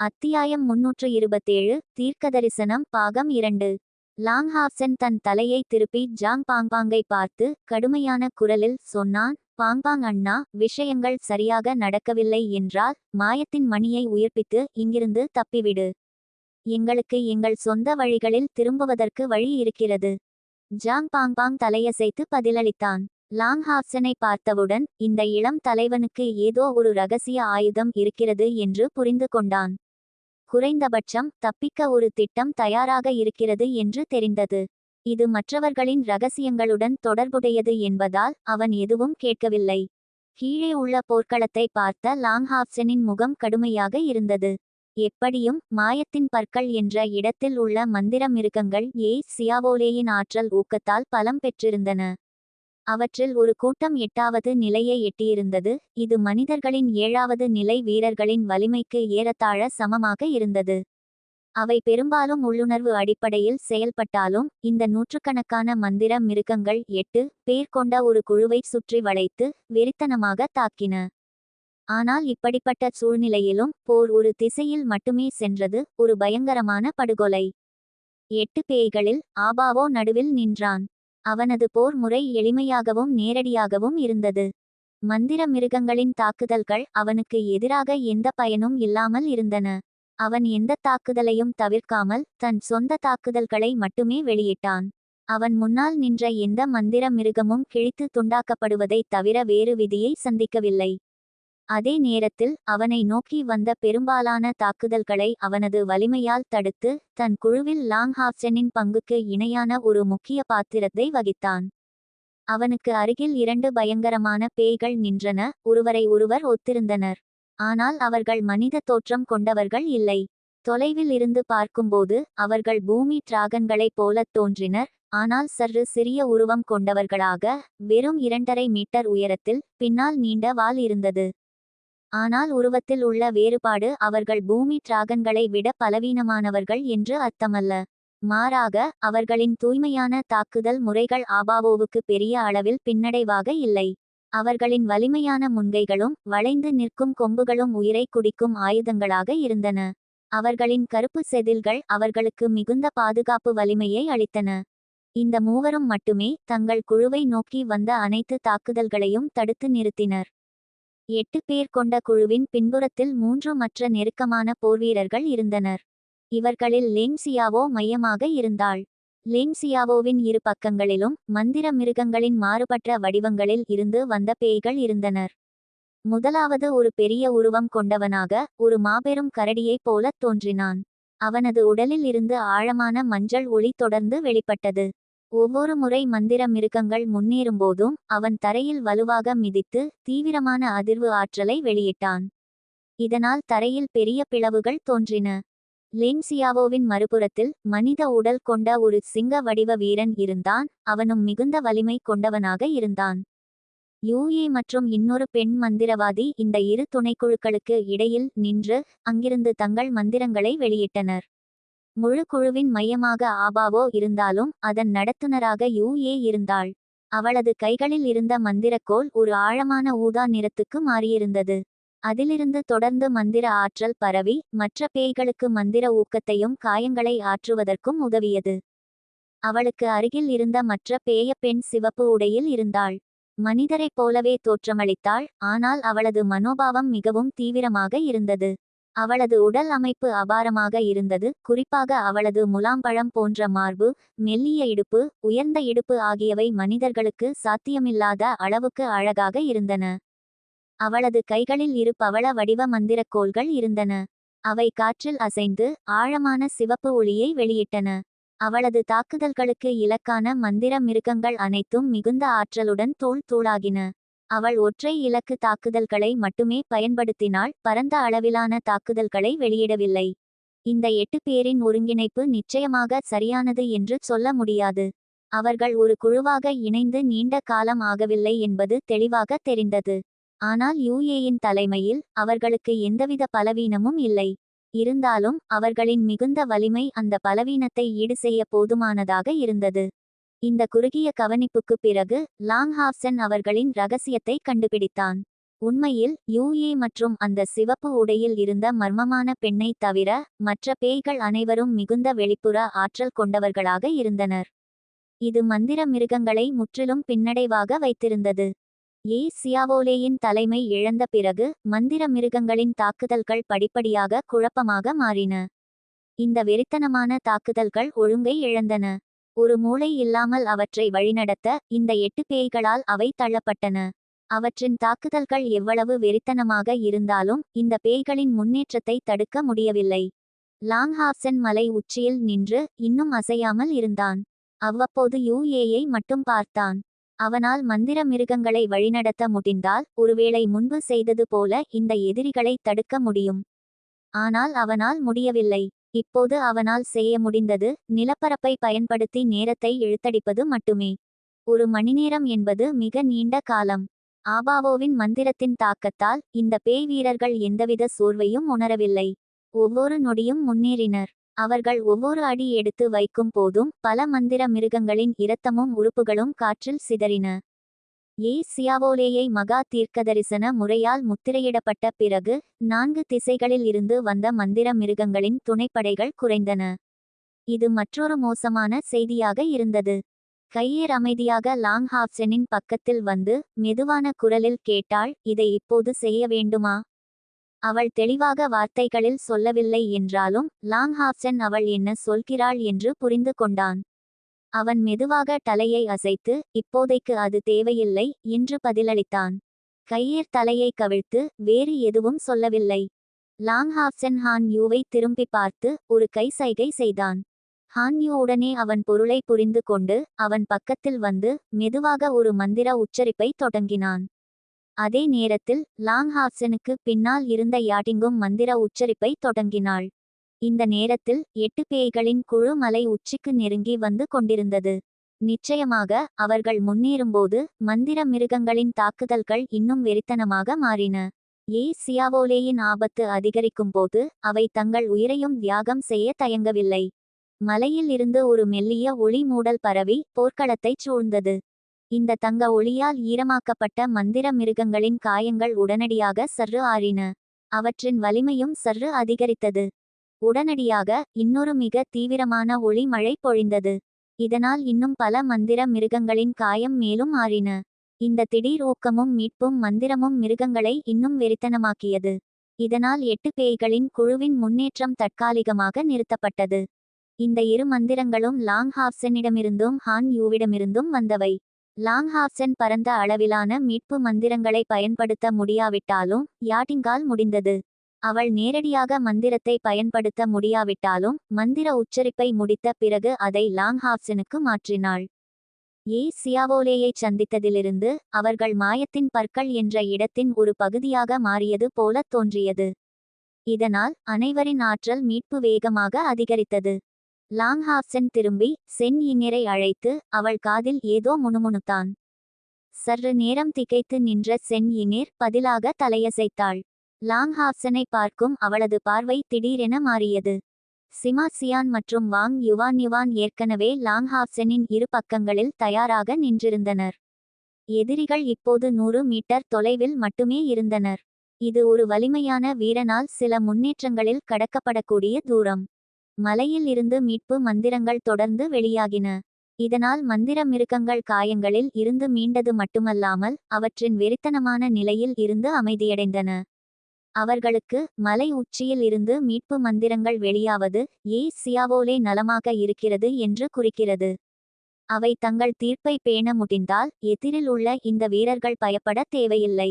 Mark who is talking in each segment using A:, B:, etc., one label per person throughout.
A: அத்தியாயம் முன்னூற்று இருபத்தேழு தீர்க்கதரிசனம் பாகம் இரண்டு. லாங்ஹாப்சன் தன் தலையை திருப்பி ஜாங் பாங்பாங்கை பார்த்து கடுமையான குரலில் சொன்னான் பாங்பாங் அண்ணா விஷயங்கள் சரியாக நடக்கவில்லை என்றால் மாயத்தின் மணியை உயிர்ப்பித்து இங்கிருந்து தப்பிவிடு. எங்களுக்கு எங்கள் சொந்த வழிகளில் திரும்புவதற்கு வழி இருக்கிறது ஜாங் பாங்பாங் தலையசைத்து பதிலளித்தான். லாங் ஹாப்சனை பார்த்தவுடன் இந்த இளம் தலைவனுக்கு ஏதோ ஒரு ரகசிய ஆயுதம் இருக்கிறது என்று புரிந்து கொண்டான். குறைந்தபட்சம் தப்பிக்க ஒரு திட்டம் தயாராக இருக்கிறது என்று தெரிந்தது. இது மற்றவர்களின் ரகசியங்களுடன் தொடர்புடையது என்பதால் அவன் எதுவும் கேட்கவில்லை. கீழே உள்ள போர்க்களத்தை பார்த்த லாங்ஹாப்சனின் முகம் கடுமையாக இருந்தது. எப்படியும் மாயத்தின் பற்கள் என்ற இடத்தில் உள்ள மந்திர மிருகங்கள் ஏ சியாவோலேயின் ஆற்றல் ஊக்கத்தால் பலம் பெற்றிருந்தன. அவற்றில் ஒரு கூட்டம் எட்டாவது நிலையை எட்டியிருந்தது. இது மனிதர்களின் ஏழாவது நிலை வீரர்களின் வலிமைக்கு ஏறத்தாழ சமமாக இருந்தது. அவை பெரும்பாலும் உள்ளுணர்வு அடிப்படையில் செயல்பட்டாலும் இந்த நூற்றுக்கணக்கான மந்திர மிருகங்கள் எட்டு பேர் கொண்ட ஒரு குழுவை சுற்றி வளைத்து வெறித்தனமாக தாக்கின. ஆனால் இப்படிப்பட்ட சூழ்நிலையிலும் போர் ஒரு திசையில் மட்டுமே சென்றது ஒரு பயங்கரமான படுகொலை. எட்டு பேய்களில் ஆபாவோ நடுவில் நின்றான். அவனது போர் முறை எளிமையாகவும் நேரடியாகவும் இருந்தது. மந்திர மிருகங்களின் தாக்குதல்கள் அவனுக்கு எதிராக எந்த பயனும் இல்லாமல் இருந்தன. அவன் எந்த தாக்குதலையும் தவிர்க்காமல் தன் சொந்த தாக்குதல்களை மட்டுமே வெளியிட்டான். அவன் முன்னால் நின்ற எந்த மந்திர மிருகமும் கிழித்து துண்டாக்கப்படுவதைத் தவிர வேறு விதியை சந்திக்கவில்லை. அதே நேரத்தில் அவனை நோக்கி வந்த பெரும்பாலான தாக்குதல்களை அவனது வலிமையால் தடுத்து தன் குழுவில் லாங் ஹாப்சனின் பங்குக்கு இணையான ஒரு முக்கிய பாத்திரத்தை வகித்தான். அவனுக்கு அருகில் இரண்டு பயங்கரமான பேய்கள் நின்றன ஒருவரை ஒருவர் ஒத்திருந்தனர். ஆனால் அவர்கள் மனித தோற்றம் கொண்டவர்கள் இல்லை. தொலைவில் இருந்து பார்க்கும்போது அவர்கள் பூமி டிராகன்களைப் போலத் தோன்றினர் ஆனால் சற்று சிறிய உருவம் கொண்டவர்களாக வெறும் இரண்டரை மீட்டர் உயரத்தில் பின்னால் நீண்ட வால் இருந்தது. ஆனால் உருவத்தில் உள்ள வேறுபாடு அவர்கள் பூமி டிராகன்களை விட பலவீனமானவர்கள் என்று அர்த்தமல்ல. மாறாக அவர்களின் தூய்மையான தாக்குதல் முறைகள் ஆபாவோவுக்கு பெரிய அளவில் பின்னடைவாக இல்லை. அவர்களின் வலிமையான முன்கைகளும் வளைந்து நிற்கும் கொம்புகளும் உயிரை குடிக்கும் ஆயுதங்களாக இருந்தன. அவர்களின் கருப்பு செதில்கள் அவர்களுக்கு மிகுந்த பாதுகாப்பு வலிமையை அளித்தன. இந்த மூவரும் மட்டுமே தங்கள் குழுவை நோக்கி வந்த அனைத்து தாக்குதல்களையும் தடுத்து நிறுத்தினர். எட்டு பேர் கொண்ட குழுவின் பின்புறத்தில் மூன்று மற்ற நெருக்கமான போர்வீரர்கள் இருந்தனர். இவர்களில் லேங்சியாவோ மையமாக இருந்தாள். லேங்சியாவோவின் இரு பக்கங்களிலும் மந்திர மிருகங்களின் மாறுபட்ட வடிவங்களில் இருந்து வந்த பேய்கள் இருந்தனர். முதலாவது ஒரு பெரிய உருவம் கொண்டவனாக ஒரு மாபெரும் கரடியைப் போலத் தோன்றினான். அவனது உடலில் இருந்து ஆழமான மஞ்சள் ஒளி தொடர்ந்து வெளிப்பட்டது. ஒவ்வொரு முறை மந்திர மிருகங்கள் முன்னேறும்போதும் அவன் தரையில் வலுவாக மிதித்து தீவிரமான அதிர்வு ஆற்றலை வெளியிட்டான். இதனால் தரையில் பெரிய பிளவுகள் தோன்றின. லேன்சியாவோவின் மறுபுறத்தில் மனித உடல் கொண்ட ஒரு சிங்க வடிவ வீரன் இருந்தான். அவனும் மிகுந்த வலிமை கொண்டவனாக இருந்தான். யூஏ மற்றும் இன்னொரு பெண் மந்திரவாதி இந்த இரு துணைக்குழுக்களுக்கு இடையில் நின்று அங்கிருந்து தங்கள் மந்திரங்களை வெளியிட்டனர். முழு குழுவின் மையமாக ஆபாவோ இருந்தாலும் அதன் நடத்துனராக யூஏ இருந்தாள். அவளது கைகளில் இருந்த மந்திரக்கோள் ஒரு ஆழமான ஊதா நிறத்துக்கு மாறியிருந்தது. அதிலிருந்து தொடர்ந்து மந்திர ஆற்றல் பரவி மற்ற பேய்களுக்கு மந்திர ஊக்கத்தையும் காயங்களை ஆற்றுவதற்கும் உதவியது. அவளுக்கு அருகில் இருந்த மற்ற பேய பெண் சிவப்பு உடையில் இருந்தாள். மனிதரைப் போலவே தோற்றமளித்தாள் ஆனால் அவளது மனோபாவம் மிகவும் தீவிரமாக இருந்தது. அவளது உடல் அமைப்பு அபாரமாக இருந்தது. குறிப்பாக அவளது முலாம்பழம் போன்ற மார்பு மெல்லிய இடுப்பு உயர்ந்த இடுப்பு ஆகியவை மனிதர்களுக்கு சாத்தியமில்லாத அளவுக்கு அழகாக இருந்தன. அவளது கைகளில் இரு பவள வடிவ மந்திரக்கோள்கள் இருந்தன. அவை காற்றில் அசைந்து ஆழமான சிவப்பு ஒளியை வெளியிட்டன. அவளது தாக்குதல்களுக்கு இலக்கான மந்திர மிருகங்கள் அனைத்தும் மிகுந்த ஆற்றலுடன் தோள் தூளாகின. அவள் ஒற்றை இலக்கு தாக்குதல்களை மட்டுமே பயன்படுத்தினாள் பரந்த அளவிலான தாக்குதல்களை வெளியிடவில்லை. இந்த எட்டு பேரின் ஒருங்கிணைப்பு நிச்சயமாக சரியானது என்று சொல்ல முடியாது. அவர்கள் ஒரு குழுவாக இணைந்து நீண்ட காலம் ஆகவில்லை என்பது தெளிவாக தெரிந்தது. ஆனால் யூஏயின் தலைமையில் அவர்களுக்கு எந்தவித பலவீனமும் இல்லை. இருந்தாலும் அவர்களின் மிகுந்த வலிமை அந்த பலவீனத்தை ஈடு செய்ய போதுமானதாக இருந்தது. இந்த குறுகிய கவனிப்புக்குப் பிறகு லாங்ஹாப்சன் அவர்களின் ரகசியத்தை கண்டுபிடித்தான். உண்மையில் யூஏ மற்றும் அந்த சிவப்பு உடையில் இருந்த மர்மமான பெண்ணை தவிர மற்ற பேய்கள் அனைவரும் மிகுந்த வெளிப்புற ஆற்றல் கொண்டவர்களாக இருந்தனர். இது மந்திர மிருகங்களை முற்றிலும் பின்னடைவாக வைத்திருந்தது. ஏ. சியாவோலேயின் தலைமை இழந்த பிறகு மந்திர மிருகங்களின் தாக்குதல்கள் படிப்படியாக குழப்பமாக மாறின. இந்த வெறித்தனமான தாக்குதல்கள் ஒழுங்கை இழந்தன. ஒரு மூளை இல்லாமல் அவற்றை வழிநடத்த இந்த எட்டு பேய்களால் அவை தள்ளப்பட்டன. அவற்றின் தாக்குதல்கள் எவ்வளவு வெறித்தனமாக இருந்தாலும் இந்த பேய்களின் முன்னேற்றத்தை தடுக்க முடியவில்லை. லாங்ஹாப்சன் மலை உச்சியில் நின்று இன்னும் அசையாமல் இருந்தான். அவ்வப்போது யூஏயை மட்டும் பார்த்தான். அவனால் மந்திர மிருகங்களை வழிநடத்த முடிந்தால் ஒருவேளை முன்பு செய்தது போல இந்த எதிரிகளை தடுக்க முடியும். ஆனால் அவனால் முடியவில்லை. இப்போது அவனால் செய்ய முடிந்தது நிலப்பரப்பை பயன்படுத்தி நேரத்தை இழுத்தடிப்பது மட்டுமே. ஒரு மணிநேரம் என்பது மிக நீண்ட காலம். ஆபாவோவின் மந்திரத்தின் தாக்கத்தால் இந்த பேய் வீரர்கள் எந்தவித சோர்வையும் உணரவில்லை. ஒவ்வொரு நொடியும் முன்னேறினர். அவர்கள் ஒவ்வொரு அடி எடுத்து வைக்கும் போதும் பல மந்திர மிருகங்களின் இரத்தமும் உறுப்புகளும் காற்றில் சிதறின. ஏ சியாவோலேயை மகா தீர்க்கதரிசன முறையால் முத்திரையிடப்பட்ட பிறகு நான்கு திசைகளில் இருந்து வந்த மந்திர மிருகங்களின் துணைப்படைகள் குறைந்தன. இது மற்றொரு மோசமான செய்தியாக இருந்தது. கையேர் அமைதியாக லாங் ஹாப்சனின் பக்கத்தில் வந்து மெதுவான குரலில் கேட்டாள் இதை இப்போது செய்ய வேண்டுமா? அவள் தெளிவாக வார்த்தைகளில் சொல்லவில்லை என்றாலும் லாங் ஹாப்சன் அவள் என்ன சொல்கிறாள் என்று புரிந்து கொண்டான். அவன் மெதுவாக தலையை அசைத்து இப்போதைக்கு அது தேவையில்லை என்று பதிலளித்தான். கையேர் தலையை கவிழ்த்து வேறு எதுவும் சொல்லவில்லை. லாங் ஹாப்சன் ஹான் யூவை திரும்பி பார்த்து ஒரு கை சைகை செய்தான். ஹான் யூ உடனே அவன் பொருளை புரிந்து கொண்டு அவன் பக்கத்தில் வந்து மெதுவாக ஒரு மந்திர உச்சரிப்பை தொடங்கினான். அதே நேரத்தில் லாங் ஹாப்சனுக்கு பின்னால் இருந்த யாட்டிங்கும் மந்திர உச்சரிப்பை தொடங்கினாள். இந்த நேரத்தில் எட்டு பேய்களின் குழு மலை உச்சிக்கு நெருங்கி வந்து கொண்டிருந்தது. நிச்சயமாக அவர்கள் முன்னேறும்போது மந்திர மிருகங்களின் தாக்குதல்கள் இன்னும் வெறித்தனமாக மாறின. ஏ சியாவோலேயின் ஆபத்து அதிகரிக்கும்போது அவை தங்கள் உயிரையும் தியாகம் செய்ய தயங்கவில்லை. மலையில் இருந்து ஒரு மெல்லிய ஒளி மூடல் பரவி போர்க்களத்தைச் சூழ்ந்தது. இந்த தங்க ஒளியால் ஈரமாக்கப்பட்ட மந்திர மிருகங்களின் காயங்கள் உடனடியாக சற்று ஆறின. அவற்றின் வலிமையும் சற்று அதிகரித்தது. உடனடியாக இன்னொரு மிக தீவிரமான ஒளி மழை பொழிந்தது. இதனால் இன்னும் பல மந்திர மிருகங்களின் காயம் மேலும் ஆறின. இந்த திடீர் ஊக்கமும் மீட்பும் மந்திரமும் மிருகங்களை இன்னும் வெறித்தனமாக்கியது. இதனால் எட்டு பேய்களின் குழுவின் முன்னேற்றம் தற்காலிகமாக நிறுத்தப்பட்டது. இந்த இரு மந்திரங்களும் லாங் ஹாப்சனிடமிருந்தும் ஹான் யூவிடமிருந்தும் வந்தவை. லாங் ஹாப்சன் பரந்த அளவிலான மீட்பு மந்திரங்களை பயன்படுத்த முடியாவிட்டாலும் யாட்டிங்கால் முடிந்தது. அவள் நேரடியாக மந்திரத்தை பயன்படுத்த முடியாவிட்டாலும் மந்திர உச்சரிப்பை முடித்த பிறகு அதை லாங் ஹாப்சனுக்கு மாற்றினாள். ஏ சியாவோலேயைச் சந்தித்ததிலிருந்து அவர்கள் மாயத்தின் பற்கள் என்ற இடத்தின் ஒரு பகுதியாக மாறியது போலத் தோன்றியது. இதனால் அனைவரின் ஆற்றல் மீட்பு வேகமாக அதிகரித்தது. லாங்ஹாப்சன் திரும்பி சென் இங்கரை அழைத்து அவள் காதில் ஏதோ முணுமுணுத்தான். சற்று நேரம் திகைத்து நின்ற சென் இனேர் பதிலாக தலையசைத்தாள். லாங்ஹாப்சனை பார்க்கும் அவளது பார்வை திடீரென மாறியது. சிமா சியான் மற்றும் வாங் யுவான் யுவான் ஏற்கனவே லாங் ஹாப்சனின் இரு பக்கங்களில் தயாராக நின்றிருந்தனர். எதிரிகள் இப்போது நூறு மீட்டர் தொலைவில் மட்டுமே இருந்தனர். இது ஒரு வலிமையான வீரனால் சில முன்னேற்றங்களில் கடக்கப்படக்கூடிய தூரம். மலையில் இருந்து மீட்பு மந்திரங்கள் தொடர்ந்து வெளியாகின. இதனால் மந்திர மிருகங்கள் காயங்களில் இருந்து மீண்டது மட்டுமல்லாமல் அவற்றின் வெறித்தனமான நிலையில் இருந்து அமைதியடைந்தன. அவர்களுக்கு மலை உச்சியில் இருந்து மீட்பு மந்திரங்கள் வெளியாவது ஏ சியாவோலே நலமாக இருக்கிறது என்று குறிக்கிறது. அவை தங்கள் தீர்ப்பை பேண முடிந்தால் எதிரில் உள்ள இந்த வீரர்கள் பயப்பட தேவையில்லை.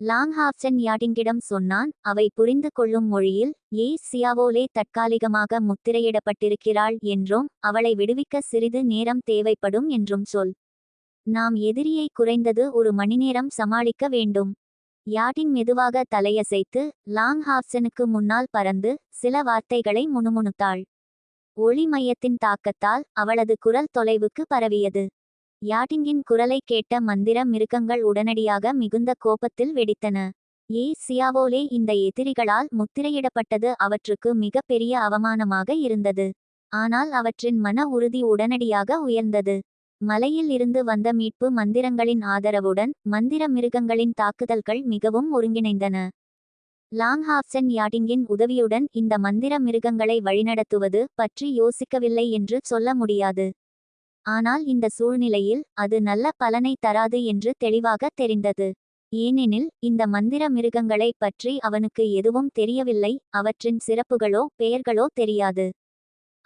A: லாங் ஹாப்சன் யாட்டிங்கிடம் சொன்னான் அவை புரிந்து கொள்ளும் மொழியில் ஏ சியாவோலே தற்காலிகமாக முத்திரையிடப்பட்டிருக்கிறாள் என்றும் அவளை விடுவிக்க சிறிது நேரம் தேவைப்படும் என்றும் சொல். நாம் எதிரியை குறைந்தது ஒரு மணிநேரம் சமாளிக்க வேண்டும். யாட்டிங் மெதுவாக தலையசைத்து லாங் ஹாப்சனுக்கு முன்னால் பறந்து சில வார்த்தைகளை முணுமுணுத்தாள். ஒளி மையத்தின் தாக்கத்தால் அவளது குரல் தொலைவுக்கு பரவியது. யாட்டிங்கின் குரலை கேட்ட மந்திர மிருகங்கள் உடனடியாக மிகுந்த கோபத்தில் வெடித்தன. ஏ சியாவோலே இந்த எதிரிகளால் முத்திரையிடப்பட்டது அவற்றுக்கு மிக பெரிய அவமானமாக இருந்தது. ஆனால் அவற்றின் மன உறுதி உடனடியாக உயர்ந்தது. மலையில் இருந்து வந்த மீட்பு மந்திரங்களின் ஆதரவுடன் மந்திர மிருகங்களின் தாக்குதல்கள் மிகவும் ஒருங்கிணைந்தன. லாங்ஹாப்சன் யாட்டிங்கின் உதவியுடன் இந்த மந்திர மிருகங்களை வழிநடத்துவது பற்றி யோசிக்கவில்லை என்று சொல்ல முடியாது. ஆனால் இந்த சூழ்நிலையில் அது நல்ல பலனை தராது என்று தெளிவாக தெரிந்தது. ஏனெனில் இந்த மந்திர மிருகங்களை பற்றி அவனுக்கு எதுவும் தெரியவில்லை அவற்றின் சிறப்புகளோ பெயர்களோ தெரியாது.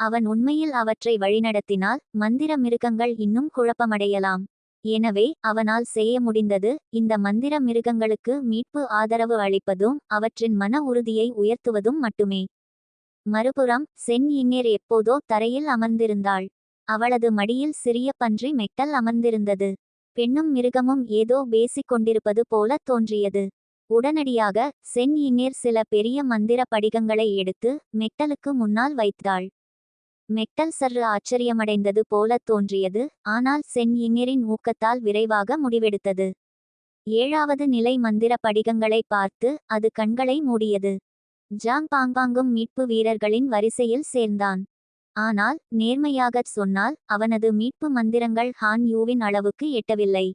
A: அவன் உண்மையில் அவற்றை வழிநடத்தினால் மந்திர மிருகங்கள் இன்னும் குழப்பமடையலாம். எனவே அவனால் செய்ய முடிந்தது இந்த மந்திர மிருகங்களுக்கு மீட்பு ஆதரவு அளிப்பதும் அவற்றின் மன உறுதியை உயர்த்துவதும் மட்டுமே. மறுபுறம் சென் இன்னேர் எப்போதோ தரையில் அமர்ந்திருந்தாள். அவளது மடியில் சிறிய பன்றி மெட்டல் அமர்ந்திருந்தது. பெண்ணும் மிருகமும் ஏதோ பேசிக் கொண்டிருப்பது போல தோன்றியது. உடனடியாக சென் இன்னேர் சில பெரிய மந்திர படிகங்களை எடுத்து மெட்டலுக்கு முன்னால் வைத்தாள். மெட்டல் சர்ரு ஆச்சரியமடைந்தது போல தோன்றியது ஆனால் சென் இங்கரின் ஊக்கத்தால் விரைவாக முடிவெடுத்தது. ஏழாவது நிலை மந்திர படிகங்களை பார்த்து அது கண்களை மூடியது. ஜாங் பாங்பாங்கும் மீட்பு வீரர்களின் வரிசையில் சேர்ந்தான். ஆனால் நேர்மையாகச் சொன்னால் அவனது மீட்பு மந்திரங்கள் ஹான் யூவின் அளவுக்கு எட்டவில்லை.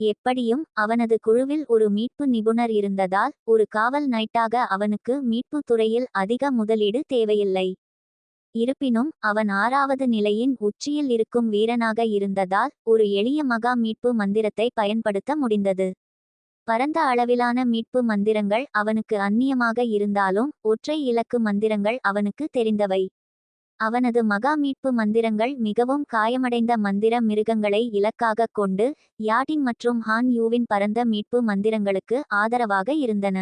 A: எப்படியும் அவனது குழுவில் ஒரு மீட்பு நிபுணர் இருந்ததால் ஒரு காவல் நைட்டாக அவனுக்கு மீட்பு துறையில் அதிக முதலீடு தேவையில்லை. இருப்பினும் அவன் ஆறாவது நிலையின் உச்சியில் இருக்கும் வீரனாக இருந்ததால் ஒரு எளிய மகா மீட்பு மந்திரத்தை பயன்படுத்த முடிந்தது. பரந்த அளவிலான மீட்பு மந்திரங்கள் அவனுக்கு அந்நியமாக இருந்தாலும் ஒற்றை இலக்கு மந்திரங்கள் அவனுக்கு தெரிந்தவை. அவனது மகா மீட்பு மந்திரங்கள் மிகவும் காயமடைந்த மந்திர மிருகங்களை இலக்காகக் கொண்டு யாட்டிங் மற்றும் ஹான் யூவின் பரந்த மீட்பு மந்திரங்களுக்கு ஆதரவாக இருந்தன.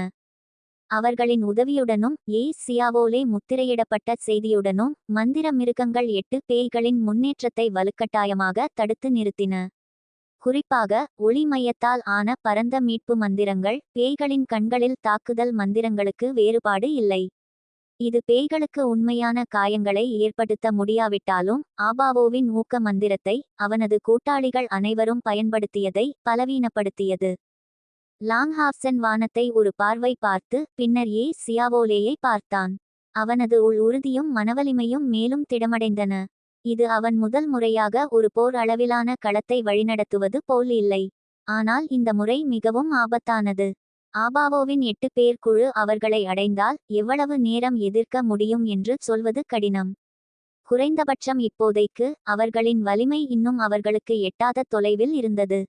A: அவர்களின் உதவியுடனும் ஏ சியாவோலே முத்திரையிடப்பட்ட செய்தியுடனும் மந்திர மிருகங்கள் எட்டு பேய்களின் முன்னேற்றத்தை வலுக்கட்டாயமாக தடுத்து நிறுத்தின. குறிப்பாக ஒளி மையத்தால் ஆன பரந்த மீட்பு மந்திரங்கள் பேய்களின் கண்களில் தாக்குதல் மந்திரங்களுக்கு வேறுபாடு இல்லை. இது பேய்களுக்கு உண்மையான காயங்களை ஏற்படுத்த முடியாவிட்டாலும் ஆபாவோவின் ஊக்க மந்திரத்தை அவனது கூட்டாளிகள் அனைவரும் பயன்படுத்தியதை பலவீனப்படுத்தியது. லாங்ஹாப்சன் வானத்தை ஒரு பார்வை பார்த்து பின்னர் ஏ. சியாவோலேயை பார்த்தான். அவனது உள் உறுதியும் மனவலிமையும் மேலும் திடமடைந்தன. இது அவன் முதல் முறையாக ஒரு போர் அளவிலான களத்தை வழிநடத்துவது போல் இல்லை. ஆனால் இந்த முறை மிகவும் ஆபத்தானது. ஆபாவோவின் எட்டு பேர் குழு அவர்களை அடைந்தால் எவ்வளவு நேரம் எதிர்க்க முடியும் என்று சொல்வது கடினம். குறைந்தபட்சம் இப்போதைக்கு அவர்களின் வலிமை இன்னும் அவர்களுக்கு எட்டாத தொலைவில் இருந்தது.